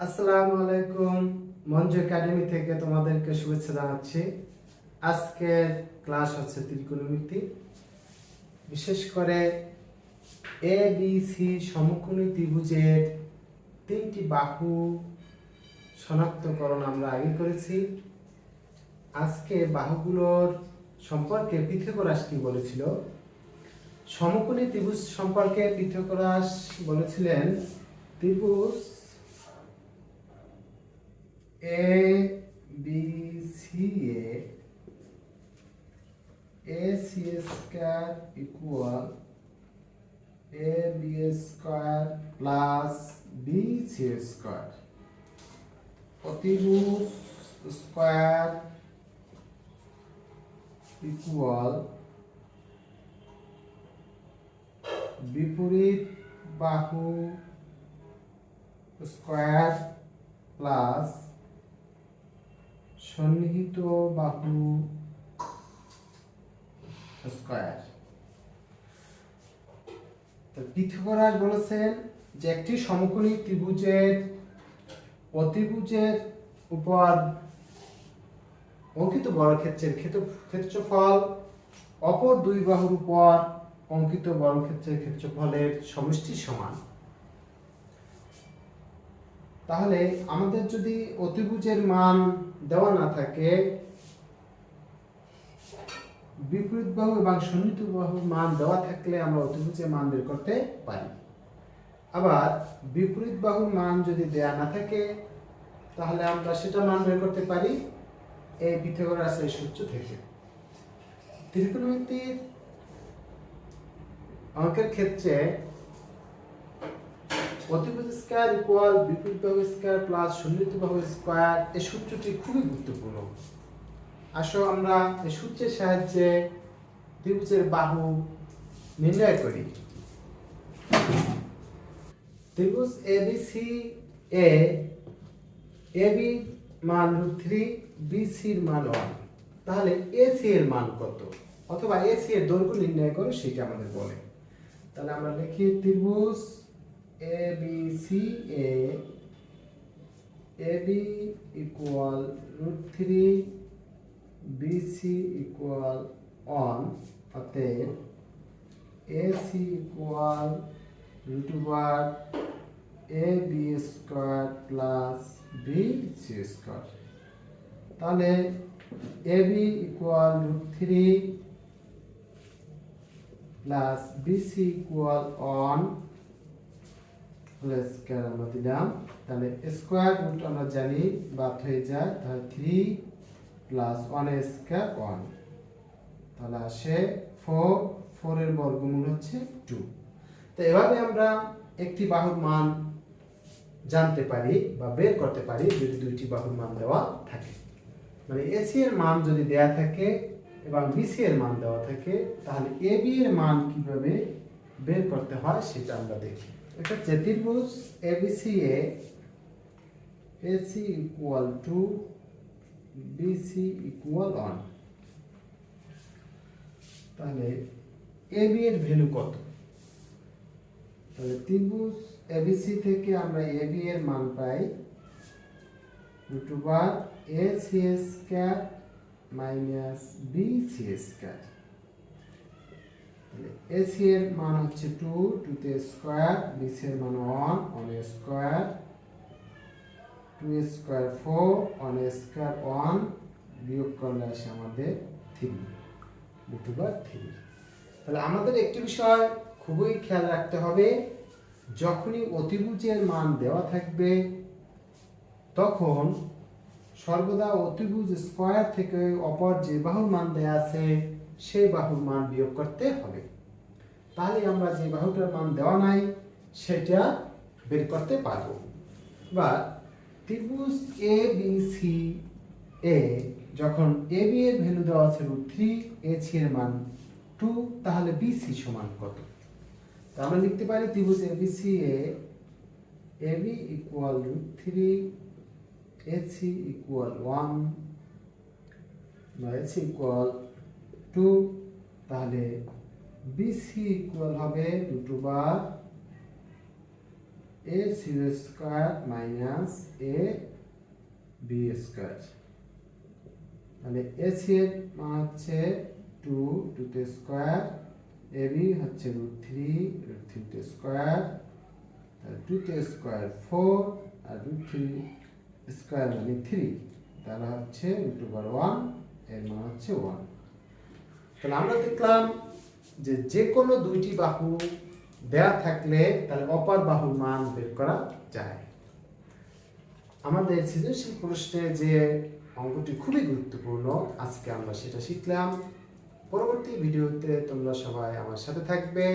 আসসালামু আলাইকুম। মঞ্জ একাডেমি থেকে তোমাদেরকে শুভেচ্ছা জানাচ্ছি। আজকের ক্লাস হচ্ছে ত্রিকোণমিতি। বিশেষ করে এ বি সি সমকোণী ত্রিভুজের তিনটি বাহু শনাক্তকরণ আমরা আগে করেছি। আজকে বাহুগুলোর সম্পর্কে পৃথকরাস কি বলেছিল? সমকোণী ত্রিভুজ সম্পর্কে পৃথকরাস বলেছিলেন, ত্রিভুজ A B C A A C square equal A B square plus B C square অতিভুজ স্কোয়ার ইকুয়াল বিপরীত বাহু স্কোয়ার প্লাস সন্নিহিত বাহু স্কয়ার তো পিথাগোরাস বলেছেন যে একটি সমকোণী ত্রিভুজের অতিভুজের উপর অঙ্কিত বর্গক্ষেত্রের ক্ষেত্র- ক্ষেত্রফল, অপর দুই বাহুর উপর অঙ্কিত বর্গক্ষেত্রের ক্ষেত্রফলের সমষ্টি সমান। তাহলে আমাদের যদি অতিভুজের মান দেওয়া না থাকে বিপরীত বাহু এবং সন্নিহিত বাহুর মান দেওয়া থাকলে আমরা অতিভুজের মান বের করতে পারি। আবার বিপরীত বাহুর মান যদি দেয়া না থাকে, তাহলে আমরা সেটা মান বের করতে পারি এই পিথাগোরাসের সূত্র থেকে। ত্রিকোণমিতির অঙ্কের ক্ষেত্রে অতিভুজ স্কয়ার ইকুয়াল বিপরীত বাহু স্কয়ার প্লাস সন্নিহিত বাহু স্কয়ার এই সূত্রটি খুবই গুরুত্বপূর্ণ। আসো আমরা এই সূত্রের সাহায্যে ত্রিভুজের বাহু নির্ণয় করি। ত্রিভুজ A B C A A B মান থ্রি বিসির মান ওয়ান তাহলে এসি এর মান কত? অথবা এসি এর দৈর্ঘ্য নির্ণয় করে সেটা আমাদের বলে। তাহলে আমরা লিখি ত্রিভুজ A B C A A B equal root three B C equal one অতএব A C equal root over A B square plus B C square তাহলে A B equal root three plus B C equal one plus square আমরা দিলাম তাহলে square root আমরা জানি বাদ হয়ে যায়, তাহলে three plus one square one তাহলে আসে ফোর ফোরের বর্গমূল হচ্ছে টু তো এভাবে আমরা একটি বাহুর মান জানতে পারি বা বের করতে পারি যদি দুইটি বাহুর মান দেওয়া থাকে। মানে এসি এর মান যদি দেয়া থাকে এবং বিসি এর মান দেওয়া থাকে, তাহলে এ বি এর মান কীভাবে বের করতে হয় সেটা আমরা দেখি। এক্ষেত্রে ত্রিভুজ A B C A A C equal two B C equal one তাহলে এ বি এর ভ্যালু কত? তাহলে ত্রিভুজ এবিসি থেকে আমরা এ বি এর মান পাই root over A C square minus B C square A C এর মান হচ্ছে টু টুতে স্কোয়ার বি সি এর মান one one square two square four one square one বিয়োগ করলে আসে আমাদের থ্রি রুট ওভার থ্রি তাহলে আমাদের একটি বিষয় খুবই খেয়াল রাখতে হবে, যখনই অতিভুজের মান দেওয়া থাকবে, তখন সর্বদা অতিভুজ স্কোয়ার থেকে অপর যে বাহুর মান দেয়া আছে, সেই বাহুর মান বিয়োগ করতে হবে। তাহলে আমরা যে বাহুটার মান দেওয়া নাই, সেটা বের করতে পারব। বা ত্রিভুজ এ বি সি এ যখন এ বি এর ভ্যালু দেওয়া আছে রুট থ্রি এ সি এর মান টু, তাহলে বি সি সমান কত? তো আমরা লিখতে পারি ত্রিভুজ A B C A A B equal root three A C equal one বা এ সি ইকুয়াল টু তাহলে বিসি ইকুয়াল হবে root over A C square minus A B square তাহলে সি এর মান হচ্ছে টু টুতে স্কোয়ার এ বি হচ্ছে root three root থ্রিতে স্কোয়ার তাহলে টুতে স্কোয়ার ফোর আর রুট থ্রি স্কোয়ার মানে থ্রি তাহলে হচ্ছে রুট ওভার ওয়ানের মান হচ্ছে ওয়ান তাহলে আমরা দেখলাম যে যে কোনো দুইটি বাহু দেয়া থাকলে তাহলে অপার বাহুর মান বের করা যায়। আমাদের সৃজনশীল প্রশ্নে যে অঙ্কটি খুবই গুরুত্বপূর্ণ, আজকে আমরা সেটা শিখলাম। পরবর্তী ভিডিওতে তোমরা সবাই আমার সাথে থাকবে।